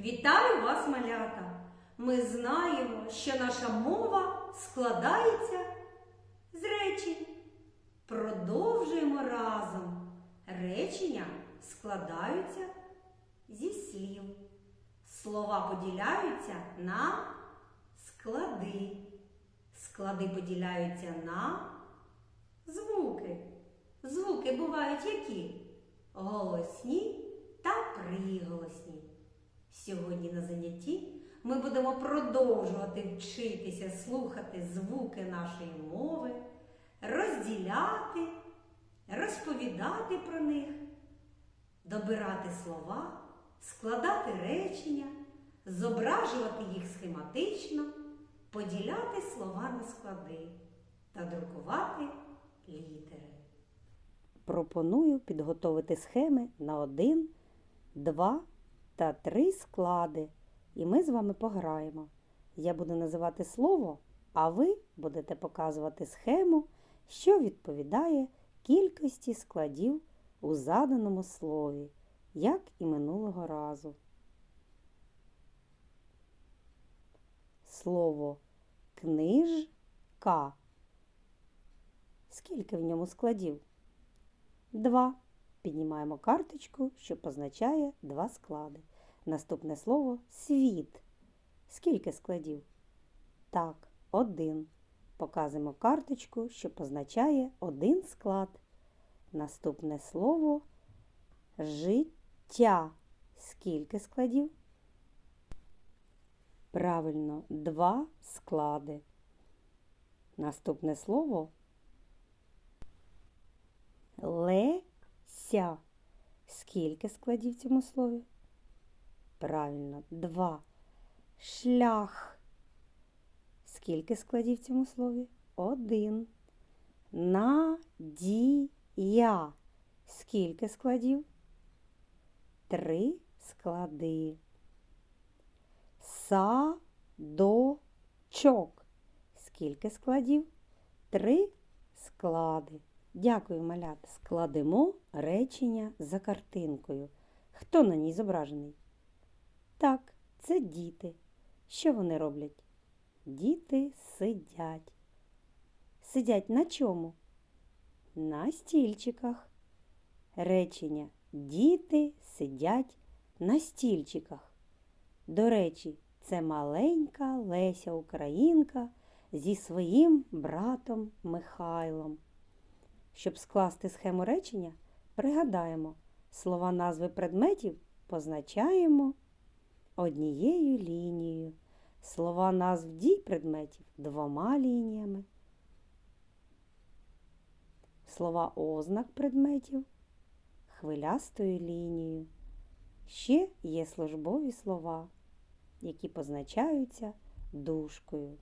Вітаю вас, малята! Ми знаємо, що наша мова складається з речень. Продовжуємо разом. Речення складаються зі слів. Слова поділяються на склади. Склади поділяються на звуки. Звуки бувають які? Голосні та приголосні. Сьогодні на занятті ми будемо продовжувати вчитися слухати звуки нашої мови, розділяти, розповідати про них, добирати слова, складати речення, зображувати їх схематично, поділяти слова на склади та друкувати літери. Пропоную підготовити схеми на один, два та три склади. І ми з вами пограємо. Я буду називати слово, а ви будете показувати схему, що відповідає кількості складів у заданому слові, як і минулого разу. Слово книжка. Скільки в ньому складів? Два. Піднімаємо карточку, що позначає два склади. Наступне слово світ. Скільки складів? Так, один. Показуємо карточку, що позначає один склад. Наступне слово життя. Скільки складів? Правильно, два склади. Наступне слово Леся. Скільки складів цьому слові? Правильно, два. Шлях. Скільки складів в цьому слові? Один. Надія. Скільки складів? Три склади. Садочок. Скільки складів? Три склади. Дякую, малята. Складемо речення за картинкою. Хто на ній зображений? Так, це діти. Що вони роблять? Діти сидять. Сидять на чому? На стільчиках. Речення Діти сидять на стільчиках. До речі, це маленька Леся Українка зі своїм братом Михайлом. Щоб скласти схему речення, пригадаємо, слова назви предметів позначаємо однією лінією, слова назв дій предметів двома лініями, слова ознак предметів хвилястою лінією. Ще є службові слова, які позначаються дужкою.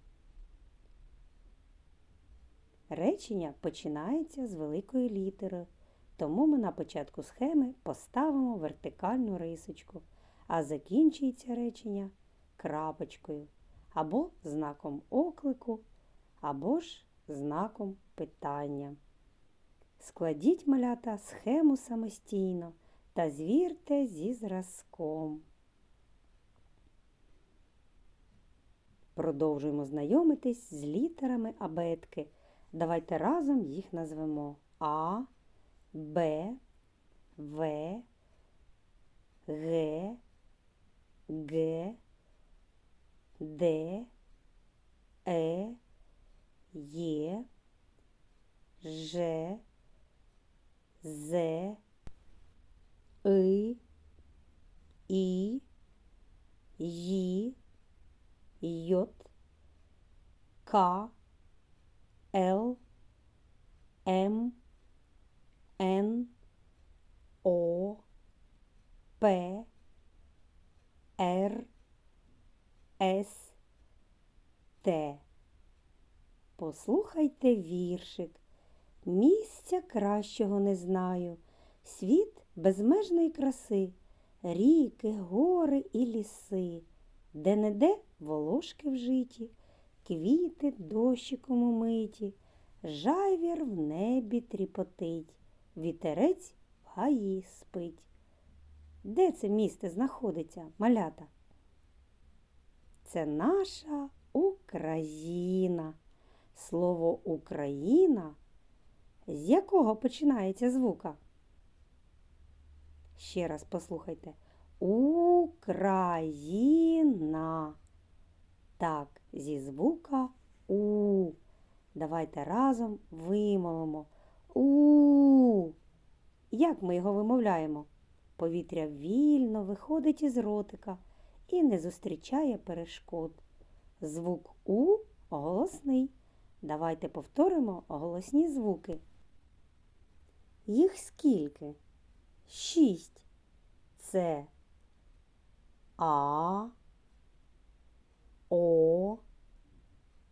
Речення починається з великої літери, тому ми на початку схеми поставимо вертикальну рисочку, а закінчується речення крапочкою або знаком оклику, або ж знаком питання. Складіть малята схему самостійно та звірте зі зразком. Продовжуємо знайомитись з літерами абетки. Давайте разом їх назвемо А, Б, В, Г, Г, Д, Е, Є, Ж, З, И, І, Ї, Йот, К, Л, М, Н, О, П, Р, С, Т. Послухайте віршик. Місця кращого не знаю. Світ безмежної краси, ріки, гори і ліси, де не де волошки вжиті, квіти дощиком умиті, жайвір в небі тріпотить, вітерець в гаї спить. Де це місце знаходиться, малята? Це наша Україна. Слово Україна з якого починається звука? Ще раз послухайте. Україна. Так, зі звука У. Давайте разом вимовимо. У. Як ми його вимовляємо? Повітря вільно виходить із ротика і не зустрічає перешкод. Звук У голосний. Давайте повторимо голосні звуки. Їх скільки? Шість. Це А, О,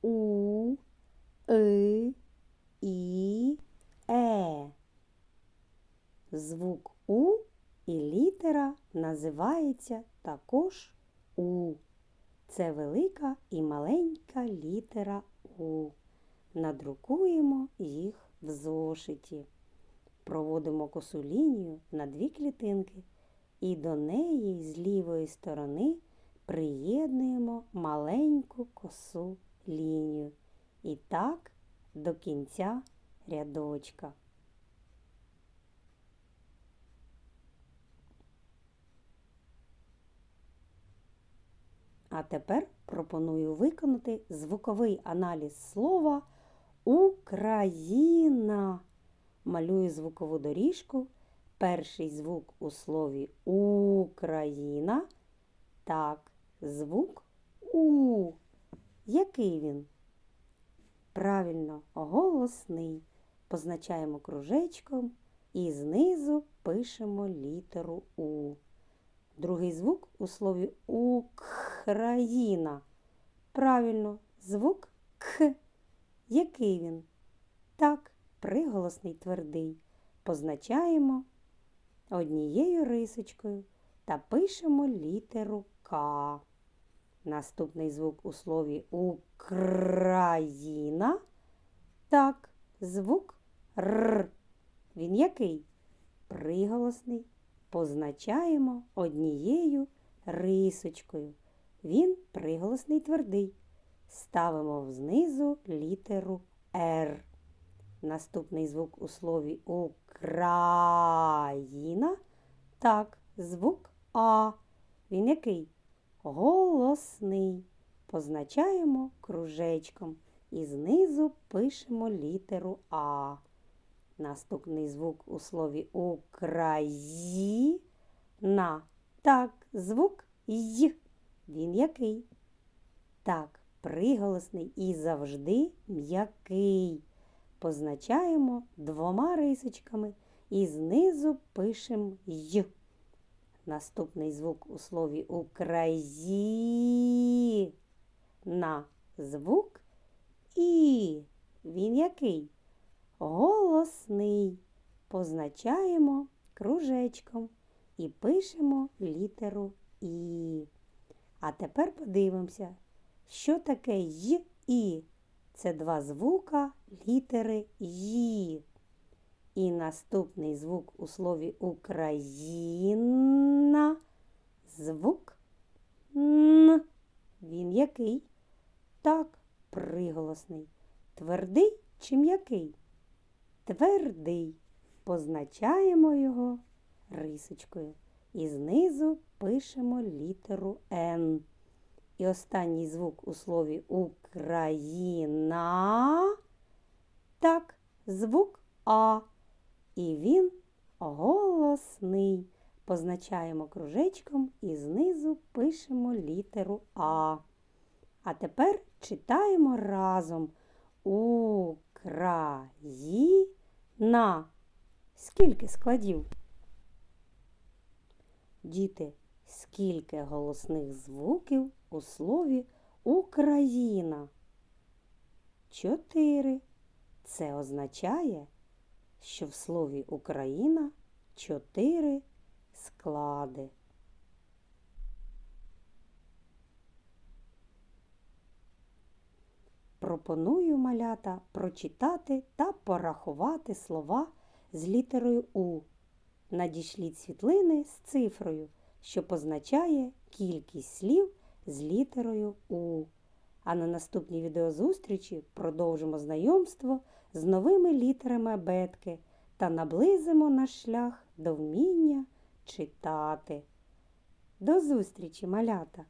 У, И, І, Е. Звук У і літера називається також У. Це велика і маленька літера У. Надрукуємо їх в зошиті. Проводимо косу лінію на дві клітинки і до неї з лівої сторони приєднуємо маленьку косу лінію. І так до кінця рядочка. А тепер пропоную виконати звуковий аналіз слова Україна. Малюю звукову доріжку. Перший звук у слові Україна. Так, звук У. Який він? Правильно, голосний. Позначаємо кружечком і знизу пишемо літеру У. Другий звук у слові Україна. Правильно, звук К. Який він? Так, приголосний твердий. Позначаємо однією рисочкою та пишемо літеру К. Наступний звук у слові Україна. Так, звук Р. Він який? Приголосний. Позначаємо однією рисочкою. Він приголосний твердий. Ставимо знизу літеру Р. Наступний звук у слові Україна. Так, звук А. Він який? Голосний. Позначаємо кружечком і знизу пишемо літеру А. Наступний звук у слові Україна. Так, звук Й. Він який? Так, приголосний і завжди м'який. Позначаємо двома рисочками і знизу пишемо Й. Наступний звук у слові Україна. Звук І. Він який? Голосний. Позначаємо кружечком і пишемо літеру І. А тепер подивимося, що таке й і. Це два звука літери Ї. І наступний звук у слові Україна. Звук Н. Він який? Так, приголосний. Твердий чи м'який? Твердий. Позначаємо його рисочкою. І знизу пишемо літеру Н. І останній звук у слові Україна. Так, звук А. І він голосний. Позначаємо кружечком і знизу пишемо літеру А. А тепер читаємо разом Україна. Скільки складів? Діти, скільки голосних звуків у слові Україна? Чотири. Це означає, що в слові Україна чотири склади. Пропоную малята прочитати та порахувати слова з літерою У. Надішліть світлини з цифрою, що позначає кількість слів з літерою У. А на наступній відеозустрічі продовжимо знайомство з новими літерами абетки та наблизимо наш шлях до вміння читати. До зустрічі, малята!